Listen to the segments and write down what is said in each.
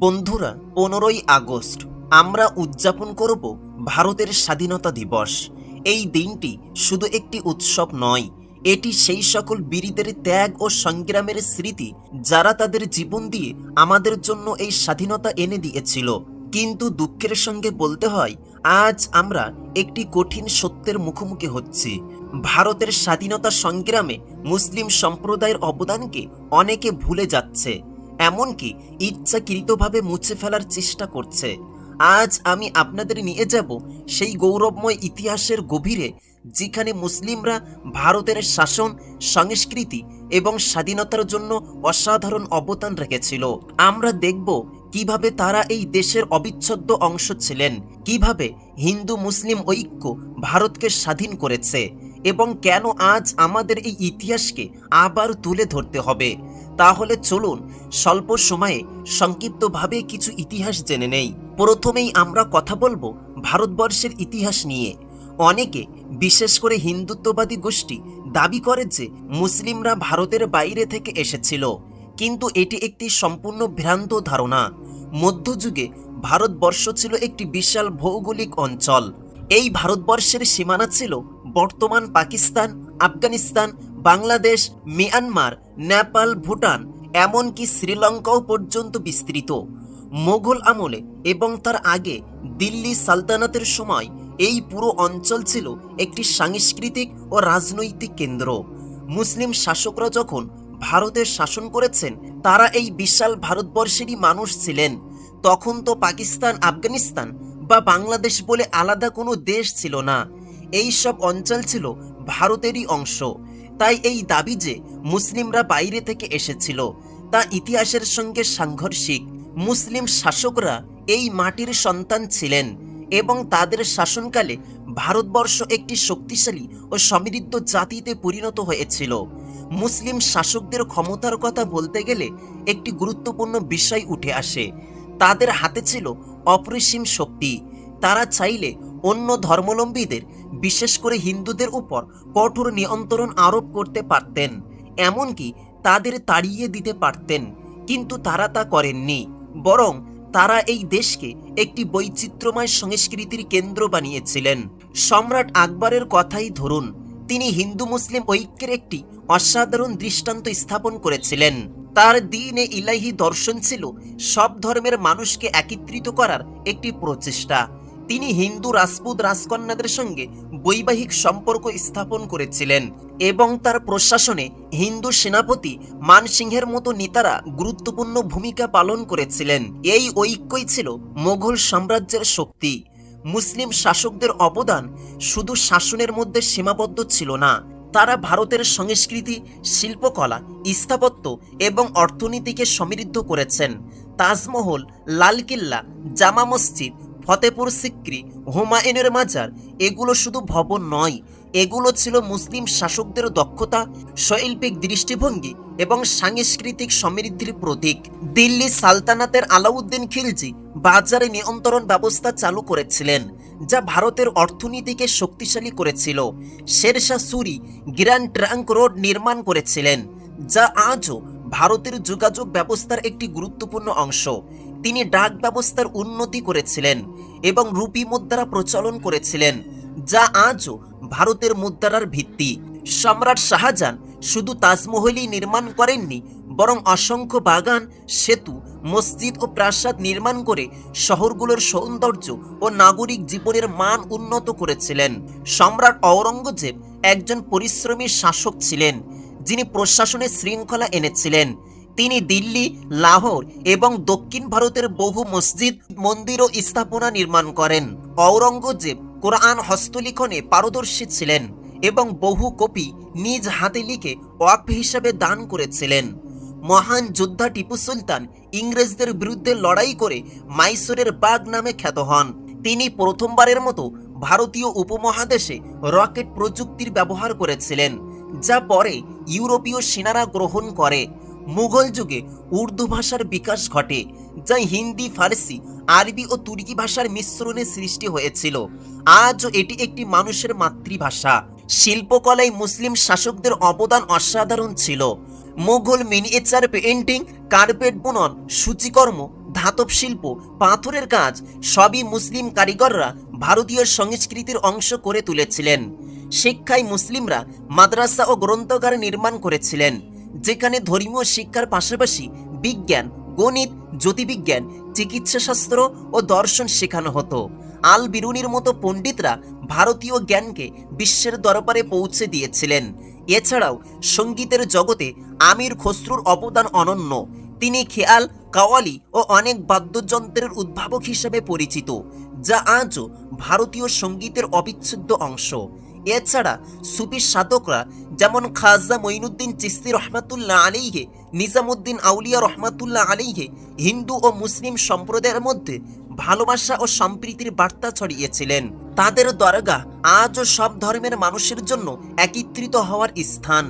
বন্ধুরা, পনেরোই আগস্ট আমরা উদযাপন করব ভারতের স্বাধীনতা দিবস। এই দিনটি শুধু একটি উৎসব নয়, এটি সেই সকল বীরদের ত্যাগ ও সংগ্রামের স্মৃতি যারা তাদের জীবন দিয়ে আমাদের জন্য এই স্বাধীনতা এনে দিয়েছিল। কিন্তু দুঃখের সঙ্গে বলতে হয়, আজ আমরা একটি কঠিন সত্যের মুখোমুখি হচ্ছি। ভারতের স্বাধীনতা সংগ্রামে মুসলিম সম্প্রদায়ের অবদানকে অনেকে ভুলে যাচ্ছে। এমনকি ইচ্ছাকৃতভাবে মুছে ফেলার চেষ্টা করছে। আজ আমি আপনাদের নিয়ে যাব সেই গৌরবময় ইতিহাসের গভীরে, যেখানে মুসলিমরা ভারতের শাসন, সংস্কৃতি এবং স্বাধীনতার জন্য অসাধারণ অবদান রেখেছিল। আমরা দেখব কীভাবে তারা এই দেশের অবিচ্ছেদ্য অংশ ছিলেন, কীভাবে হিন্দু মুসলিম ঐক্য ভারতকে স্বাধীন করেছে এবং কেন আজ আমাদের এই ইতিহাসকে আবার তুলে ধরতে হবে। তাহলে চলুন স্বল্প সময়ে সংক্ষিপ্তভাবে কিছু ইতিহাস জেনে নেই। প্রথমেই আমরা কথা বলব ভারতবর্ষের ইতিহাস নিয়ে। অনেকে, বিশেষ করে হিন্দুত্ববাদী গোষ্ঠী, দাবি করে যে মুসলিমরা ভারতের বাইরে থেকে এসেছিল। কিন্তু এটি একটি সম্পূর্ণ ভ্রান্ত ধারণা। মধ্যযুগে ভারতবর্ষ ছিল একটি বিশাল ভৌগোলিক অঞ্চল। এই ভারতবর্ষের সীমানা ছিল বর্তমান পাকিস্তান, আফগানিস্তান, বাংলাদেশ, মিয়ানমার নেপাল, ভুটান, এমনকি শ্রীলঙ্কাও পর্যন্ত বিস্তৃত। মোগল আমলে এবং তার আগে দিল্লি সালতানাতের সময় এই পুরো অঞ্চল ছিল একটি সাংস্কৃতিক ও রাজনৈতিক কেন্দ্র। মুসলিম শাসকরা যখন ভারতের শাসন করেছেন, তারা এই বিশাল ভারতবর্ষেরই মানুষ ছিলেন। তখন তো পাকিস্তান, আফগানিস্তান বা বাংলাদেশ বলে আলাদা কোনো দেশ ছিল না। এই সব অঞ্চল ছিল ভারতেরই অংশ। তাই এই দাবি যে মুসলিমরা বাইরে থেকে এসেছিল, তা ইতিহাসের সঙ্গে সাংঘর্ষিক। মুসলিম শাসকরা এই মাটির সন্তান ছিলেন এবং তাদের শাসনকালে ভারতবর্ষ একটি শক্তিশালী ও সমৃদ্ধ জাতিতে পরিণত হয়েছিল। মুসলিম শাসকদের ক্ষমতার কথা বলতে গেলে একটি গুরুত্বপূর্ণ বিষয় উঠে আসে। তাদের হাতে ছিল অপরিসীম শক্তি। তারা চাইলে অন্য ধর্মলম্বীদের, বিশেষ করে হিন্দুদের উপর কঠোর নিয়ন্ত্রণ আরোপ করতে পারতেন, এমনকি তাদের তাড়িয়ে দিতে পারতেন। কিন্তু তারা তা করেননি, বরং তারা এই দেশকে একটি বৈচিত্র্যময় সংস্কৃতির কেন্দ্র বানিয়েছিলেন। সম্রাট আকবরের কথাই ধরুন, তিনি হিন্দু মুসলিম ঐক্যের একটি অসাধারণ দৃষ্টান্ত স্থাপন করেছিলেন। তার দিনে ইলাহি দর্শন ছিল সব ধর্মের মানুষকে একত্রিত করার একটি প্রচেষ্টা। তিনি হিন্দু রাজপুত রাজকন্যাদের সঙ্গে বৈবাহিক সম্পর্ক স্থাপন করেছিলেন এবং তার প্রশাসনে হিন্দু সেনাপতি মানসিংহের মতো নেতারা গুরুত্বপূর্ণ ভূমিকা পালন করেছিলেন। এই ঐক্যই ছিল মোঘল সাম্রাজ্যের শক্তি। মুসলিম শাসকদের অবদান শুধু শাসনের মধ্যে সীমাবদ্ধ ছিল না, তারা ভারতের সংস্কৃতি, শিল্পকলা, স্থাপত্য এবং অর্থনীতিকে সমৃদ্ধ করেছেন। তাজমহল, লালকিল্লা, জামা মসজিদ ফতেপুর সিক্রি, হুমায়ুনের মাজার, এগুলো শুধু ভবন নয়, এগুলো ছিল মুসলিম শাসকদের দক্ষতা শৈল্পিক দৃষ্টিভঙ্গি এবং সাংস্কৃতিক সমৃদ্ধির প্রতীক। দিল্লি সালতানাতের আলাউদ্দিন খিলজি বাজারে নিয়ন্ত্রণ ব্যবস্থা চালু করেছিলেন, যা ভারতের অর্থনীতিকে শক্তিশালী করেছিল। Sher Shah Suri grand trunk road নির্মাণ করেছিলেন, যা আজও ভারতের যোগাযোগ ব্যবস্থার একটি গুরুত্বপূর্ণ অংশ। তিনি ডাক ব্যবস্থার উন্নতি করেছিলেন এবং রুপি মুদ্রা প্রচলন করেছিলেন, যা আজও ভারতের মুদ্রার ভিত্তি। সম্রাট শাহজাহান শুধু তাজমহলই নির্মাণ করেননি, বরং অসংখ্য বাগান, সেতু, মসজিদ ও প্রাসাদ নির্মাণ করে শহরগুলোর সৌন্দর্য ও নাগরিক জীবনের মান উন্নত করেছিলেন। সম্রাট ঔরঙ্গজেব একজন পরিশ্রমী শাসক ছিলেন, যিনি প্রশাসনে শৃঙ্খলা এনেছিলেন। তিনি দিল্লি, লাহোর এবং দক্ষিণ ভারতের বহু মসজিদ, মন্দির ও স্থাপনা নির্মাণ করেন। ঔরঙ্গজেব কোরআন হস্তলিখনে পারদর্শী ছিলেন এবং বহু কপি নিজ হাতে লিখে ওয়াকফ হিসাবে দান করেছিলেন। মহান যোদ্ধা টিপু সুলতান ইংরেজদের বিরুদ্ধে লড়াই করে মাইসোরের বাগ নামে খ্যাত হন। তিনি প্রথমবারের মতো ভারতীয় উপমহাদেশে রকেট প্রযুক্তির ব্যবহার করেছিলেন, যা পরে ইউরোপীয় সেনারা গ্রহণ করে। মুঘল যুগে উর্দু ভাষার বিকাশ ঘটে, যা হিন্দি, ফার্সি, আরবি ও তুর্কি ভাষার মিশ্রণে সৃষ্টি হয়েছিল। আজও এটি একটি মানুষের মাতৃভাষা। শিল্পকলায় মুসলিম শাসকদের অবদান অসাধারণ ছিল। মুঘল মিনিয়েচার পেন্টিং কার্পেট বুনন, সূচিকর্ম, ধাতব শিল্প, পাথরের কাজ, সবই মুসলিম কারিগররা ভারতীয় সংস্কৃতির অংশ করে তুলেছিলেন। শিক্ষায় মুসলিমরা মাদ্রাসা ও গ্রন্থাগার নির্মাণ করেছিলেন। যেখানে ধর্মীয় শিক্ষার পাশাপাশি বিজ্ঞান, গণিত, জ্যোতির্বিজ্ঞান, চিকিৎসাশাস্ত্র ও দর্শন শেখানো হতো। আল বিরুনির মতো পণ্ডিতরা ভারতীয় জ্ঞানকে বিশ্বের দরবারে পৌঁছে দিয়েছিলেন। এছাড়াও সঙ্গীতের জগতে আমির খসরুর অবদান অনন্য। তিনি খেয়াল, কাওয়ালি ও অনেক বাদ্যযন্ত্রের উদ্ভাবক হিসেবে পরিচিত, যা আজও ভারতীয় সঙ্গীতের অবিচ্ছেদ্য অংশ। এছাড়া সুফি সাধকরা যেমন খাজা মঈনুদ্দিন চিস্তি রহমাতুল্লাহ আলিহে নিজামুদ্দিন আউলিয়া রহমাতুল্লাহ আলিহে হিন্দু ও মুসলিম সম্প্রদায়ের মধ্যে ভালোবাসা ও সম্প্রীতির বার্তা ছড়িয়েছিলেন। তাদের দরগা আজও সব ধর্মের মানুষের জন্য একত্রিত হওয়ার স্থান।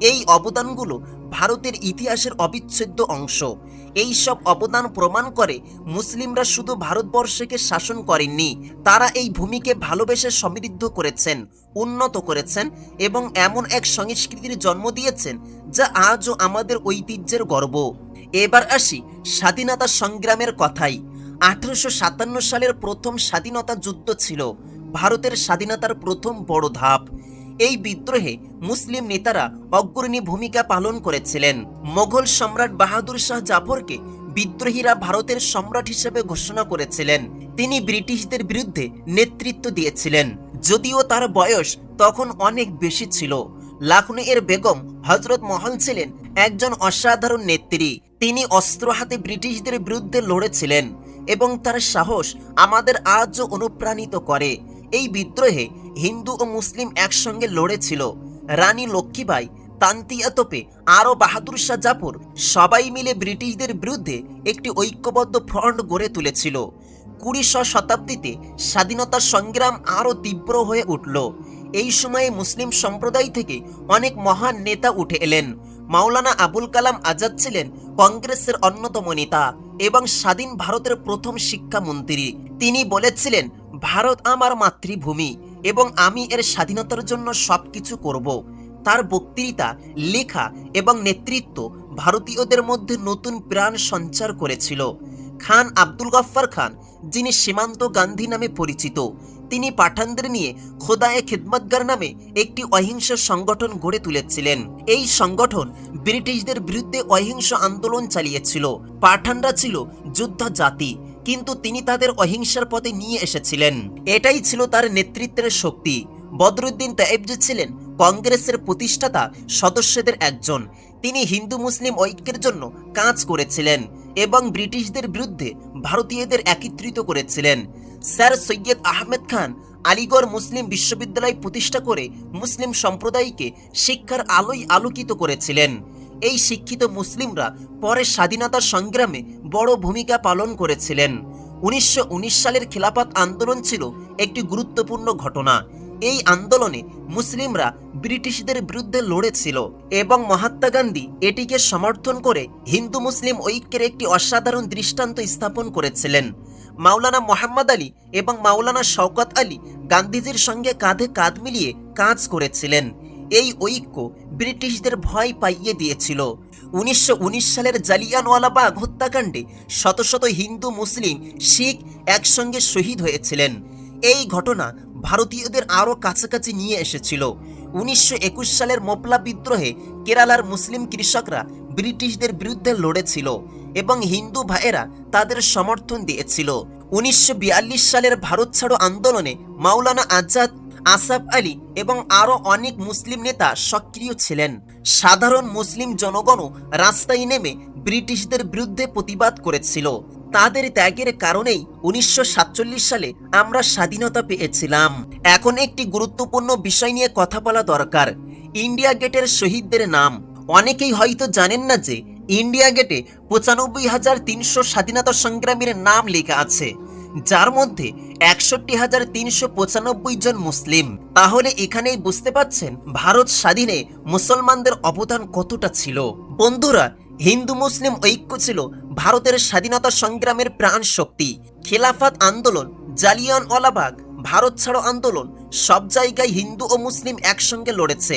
এই অবদানগুলো ভারতের ইতিহাসের অবিচ্ছেদ্য অংশ। এই সব অবদান প্রমাণ করে মুসলিমরা শুধু ভারতবর্ষকে শাসন করেননি, তারা এই ভূমিকে ভালোবেসে সমৃদ্ধ করেছেন, উন্নত করেছেন এবং এমন এক সংস্কৃতির জন্ম দিয়েছেন যা আজও আমাদের ঐতিহ্যের গর্ব। এবার আসি স্বাধীনতা সংগ্রামের কথাই। আঠারোশো সাতান্ন সালের প্রথম স্বাধীনতা যুদ্ধ ছিল, ভারতের স্বাধীনতার প্রথম বড় ধাপ। এই বিদ্রোহে মুসলিম নেতারা অগ্রণী ভূমিকা পালন করেছিলেন। মোগল সম্রাট বাহাদুর শাহ জাফরকে বিদ্রোহীরা ভারতের সম্রাট হিসেবে ঘোষণা করেছিলেন। তিনি ব্রিটিশদের বিরুদ্ধে নেতৃত্ব দিয়েছিলেন। যদিও তার বয়স তখন অনেক বেশি ছিল। লাখনৌ এর বেগম হজরত মহল ছিলেন একজন অসাধারণ নেত্রী। তিনি অস্ত্র হাতে ব্রিটিশদের বিরুদ্ধে লড়েছিলেন এবং তার সাহস আমাদের আজও অনুপ্রাণিত করে। এই বিদ্রোহে হিন্দু ও মুসলিম একসঙ্গে লড়েছিল। রানী লক্ষ্মীবাই তান্তিয়া তোপে, আরও বাহাদুর শাহ জাফর সবাই মিলে ব্রিটিশদের বিরুদ্ধে একটি ঐক্যবদ্ধ ফ্রন্ট গড়ে তুলেছিল। কুড়িশ শতাব্দীতে স্বাধীনতা সংগ্রাম আরও তীব্র হয়ে উঠল। এই সময়ে মুসলিম সম্প্রদায় থেকে অনেক মহান নেতা উঠে এলেন। মাওলানা আবুল কালাম আজাদ ছিলেন কংগ্রেসের অন্যতম নেতা এবং স্বাধীন ভারতের প্রথম শিক্ষামন্ত্রী। তিনি বলেছিলেন, ভারত আমার মাতৃভূমি। এবং আমি এর স্বাধীনতার জন্য সবকিছু করব। তার বক্তৃতা, লেখা এবং নেতৃত্ব ভারতীয়দের মধ্যে নতুন প্রাণ সঞ্চার করেছিল। খান আব্দুল গফ্ফার খান, যিনি সীমান্ত গান্ধী নামে পরিচিত, তিনি পাঠানদের নিয়ে খোদায়ে খিদমতগার নামে একটি অহিংস সংগঠন গড়ে তুলেছিলেন। এই সংগঠন ব্রিটিশদের বিরুদ্ধে অহিংস আন্দোলন চালিয়েছিল। পাঠানরা ছিল যোদ্ধা জাতি কিন্তু তিনি তাদের অহিংসার পথে নিয়ে এসেছিলেন। এটাই ছিল তার নেতৃত্বের শক্তি। বদরুদ্দিন তাইবজি ছিলেন কংগ্রেসের প্রতিষ্ঠাতা, সদস্যদের একজন। তিনি হিন্দু মুসলিম ঐক্যের জন্য কাজ করেছিলেন এবং ব্রিটিশদের বিরুদ্ধে ভারতীয়দের একত্রিত করেছিলেন। স্যার সৈয়দ আহমেদ খান আলিগড় মুসলিম বিশ্ববিদ্যালয় প্রতিষ্ঠা করে মুসলিম সম্প্রদায়কে শিক্ষার আলোয় আলোকিত করেছিলেন। এই শিক্ষিত মুসলিমরা পরে স্বাধীনতা সংগ্রামে বড় ভূমিকা পালন করেছিলেন। উনিশশো উনিশ সালের খেলাফত আন্দোলন ছিল একটি গুরুত্বপূর্ণ ঘটনা। এই আন্দোলনে মুসলিমরা ব্রিটিশদের বিরুদ্ধে লড়েছিল এবং মহাত্মা গান্ধী এটিকে সমর্থন করে হিন্দু মুসলিম ঐক্যের একটি অসাধারণ দৃষ্টান্ত স্থাপন করেছিলেন। মাওলানা মোহাম্মদ আলী এবং মাওলানা শওকত আলী গান্ধীজির সঙ্গে কাঁধে কাঁধ মিলিয়ে কাজ করেছিলেন। এই ঐক্য ব্রিটিশদের ভয় পাইয়ে দিয়েছিল। উনিশশো উনিশ সালের জালিয়ানওয়ালাবাগ হত্যাকাণ্ডে শত শত হিন্দু, মুসলিম, শিখ একসঙ্গে শহীদ হয়েছিলেন। এই ঘটনা ভারতীয়দের আরও কাছাকাছি নিয়ে এসেছিল। উনিশশো একুশ সালের মোপলা বিদ্রোহে কেরালার মুসলিম কৃষকরা ব্রিটিশদের বিরুদ্ধে লড়েছিল এবং হিন্দু ভাইয়েরা তাদের সমর্থন দিয়েছিল। উনিশশো বিয়াল্লিশ সালের ভারত ছাড়ো আন্দোলনে মাওলানা আজাদ আসাফ আলী এবং আরও অনেক মুসলিম নেতা সক্রিয় ছিলেন। সাধারণ মুসলিম জনগণও রাস্তায় নেমে ব্রিটিশদের বিরুদ্ধে প্রতিবাদ করেছিল। তাদের ত্যাগের কারণেই উনিশশো সাতচল্লিশ সালে আমরা স্বাধীনতা পেয়েছিলাম। এখন একটি গুরুত্বপূর্ণ বিষয় নিয়ে কথা বলা দরকার। ইন্ডিয়া গেটের শহীদদের নাম। অনেকেই হয়তো জানেন না যে, ইন্ডিয়া গেটে পঁচানব্বই হাজার তিনশো স্বাধীনতা সংগ্রামীর নাম লেখা আছে। যার মধ্যে একষট্টি হাজার তিনশো পঁচানব্বই জন মুসলিম। তাহলে এখানেই বুঝতে পাচ্ছেন ভারত স্বাধীনে মুসলমানদের অবদান কতটা ছিল। বন্ধুরা, হিন্দু মুসলিম ঐক্য ছিল ভারতের স্বাধীনতা সংগ্রামের প্রাণ শক্তি। খেলাফত আন্দোলন জালিয়ান ওয়ালাবাগ ভারত ছাড়ো আন্দোলন, সব জায়গায় হিন্দু ও মুসলিম একসঙ্গে লড়েছে।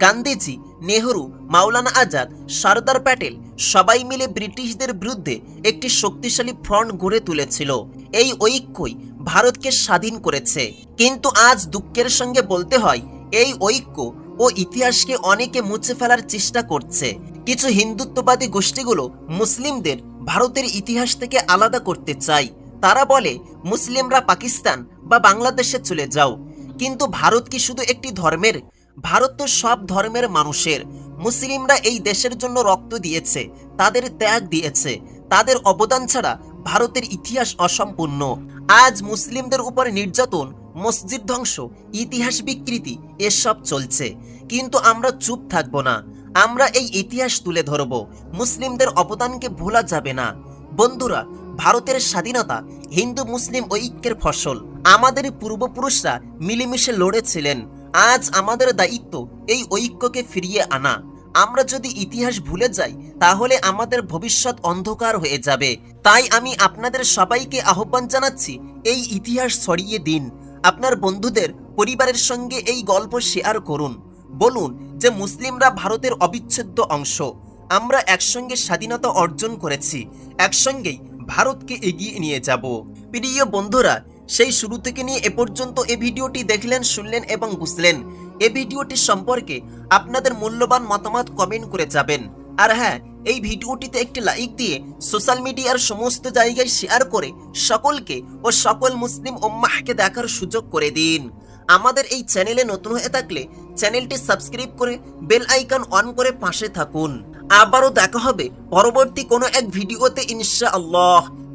গান্ধীজি, নেহরু, মাওলানা আজাদ, সর্দার প্যাটেল সবাই মিলে ব্রিটিশদের বিরুদ্ধে একটি শক্তিশালী ফ্রন্ট গড়ে তুলেছিল। এই ঐক্যই ভারতকে স্বাধীন করেছে। কিন্তু আজ দুঃখের সঙ্গে বলতে হয়, এই ঐক্য ও ইতিহাসকে অনেকে মুছে ফেলার চেষ্টা করছে। কিছু হিন্দুত্ববাদী গোষ্ঠীগুলো মুসলিমদের ভারতের ইতিহাস থেকে আলাদা করতে চায়। তারা বলে, মুসলিমরা পাকিস্তান বা বাংলাদেশে চলে যাও। কিন্তু ভারত কি শুধু একটি ধর্মের ভারত তো সব ধর্মের মানুষের। মুসলিমরা এই দেশের জন্য রক্ত দিয়েছে, তাদের ত্যাগ দিয়েছে। তাদের অবদান ছাড়া ভারতের ইতিহাস অসম্পূর্ণ। আজ মুসলিমদের উপর নির্যাতন, মসজিদ ধ্বংস, ইতিহাস বিকৃতি, এসব চলছে। কিন্তু আমরা চুপ থাকব না। আমরা এই ইতিহাস তুলে ধরব। মুসলিমদের অবদানকে ভোলা যাবে না। বন্ধুরা, ভারতের স্বাধীনতা হিন্দু মুসলিম ঐক্যের ফসল। আমাদের পূর্বপুরুষরা মিলেমিশে লড়েছিলেন। আজ আমাদের দায়িত্ব এই ঐক্যকে ফিরিয়ে আনা। আমরা যদি ইতিহাস ভুলে যাই, তাহলে আমাদের ভবিষ্যৎ অন্ধকার হয়ে যাবে। তাই আমি আপনাদের সবাইকে আহ্বান জানাচ্ছি, এই ইতিহাস ছড়িয়ে দিন। আপনার বন্ধুদের, পরিবারের সঙ্গে এই গল্প শেয়ার করুন। বলুন যে মুসলিমরা ভারতের অবিচ্ছেদ্য অংশ। আমরা একসঙ্গে স্বাধীনতা অর্জন করেছি, একসঙ্গেই ভারতকে এগিয়ে নিয়ে যাব। প্রিয় বন্ধুরা সেই শুরু থেকে নিয়ে এ পর্যন্ত এই ভিডিওটি দেখলেন, শুনলেন এবং বুঝলেন। এই ভিডিওটি সম্পর্কে আপনাদের মূল্যবান মতামত কমেন্ট করে যাবেন। আর হ্যাঁ এই ভিডিওটিতে একটি লাইক দিয়ে সোশ্যাল মিডিয়ার সমস্ত জায়গায় শেয়ার করে সকলকে ও সকল মুসলিম উম্মাহকে দেখার সুযোগ করে দিন। আমাদের এই চ্যানেলে নতুন হয়ে থাকলে চ্যানেলটি সাবস্ক্রাইব করে বেল আইকন অন করে পাশে থাকুন। আবারও দেখা হবে পরবর্তী কোনো এক ভিডিওতে, ইনশাআল্লাহ।